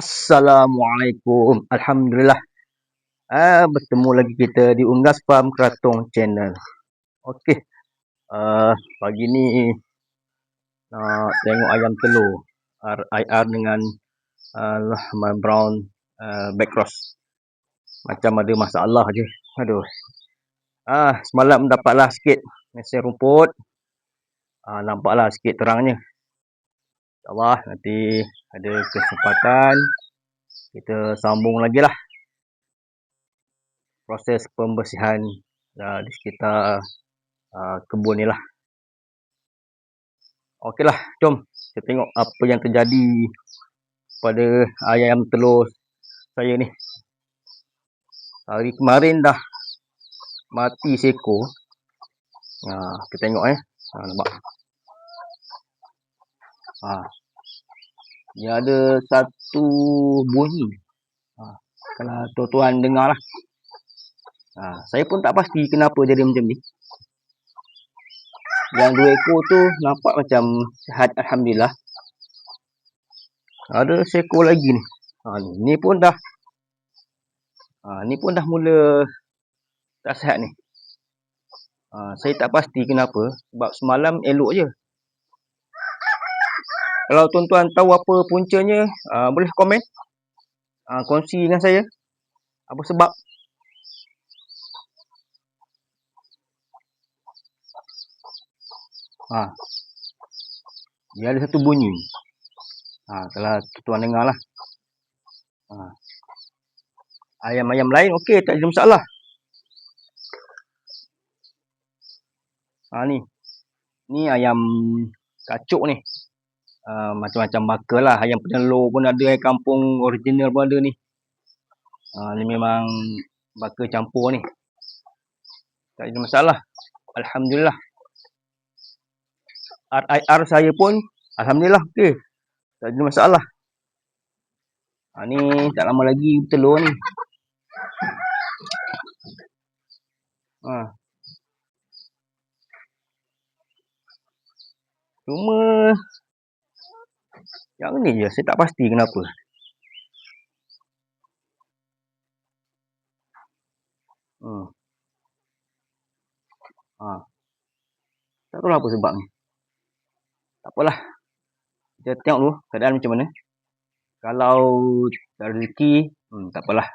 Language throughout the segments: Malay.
Assalamualaikum. Alhamdulillah. Ah, bertemu lagi kita di Unggas Farm Keratung Channel. Okey. Uh, pagi ni nak tengok ayam telur RIR dengan uh, brown uh, back cross. Macam ada masalah je. Aduh. Ah, semalam dapatlah sikit mesin rumput. Ah, nampaklah sikit terangnya. InsyaAllah nanti ada kesempatan kita sambung lagi lah proses pembersihan uh, di sekitar uh, kebun ni lah. Ok lah jom kita tengok apa yang terjadi pada ayam telur saya ni. Hari kemarin dah mati seekor. Uh, kita tengok eh. Uh, nampak uh, dia ada satu bunyi. Ha, kalau tuan-tuan dengar lah. Ha, saya pun tak pasti kenapa jadi macam ni. Yang dua ekor tu nampak macam sihat Alhamdulillah. Ada seekor lagi ni. Ha, ni. ni pun dah ha, ni pun dah mula tak sihat ni. Ha, saya tak pasti kenapa. Sebab semalam elok je. Kalau tuan-tuan tahu apa puncanya, uh, boleh komen. Uh, kongsi dengan saya. Apa sebab. Ha. Dia ada satu bunyi. Ha, kalau tuan dengar lah. Ha. Ayam-ayam lain okey, tak ada masalah. Ha, ni. Ni ayam kacuk ni. Ah, macam-macam baka lah. Ayam penelur pun ada, ayam kampung original pun ada ni. Uh, ni memang baka campur ni. Tak ada masalah. Alhamdulillah. RIR saya pun, Alhamdulillah, okey. Tak ada masalah. Ha, ni tak lama lagi telur ni. Ha. Cuma yang ni je, saya tak pasti kenapa. Hmm. Ha. Tak tahu lah apa sebab ni. Tak apalah. Kita tengok dulu keadaan macam mana. Kalau tak rezeki, hmm, tak apalah.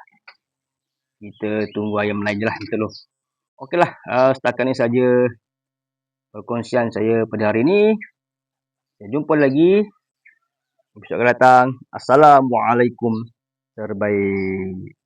Kita tunggu ayam lain je lah. Kita dulu. Okeylah. Uh, setakat ni saja perkongsian saya pada hari ini. Saya jumpa lagi akan datang. Assalamualaikum. Terbaik.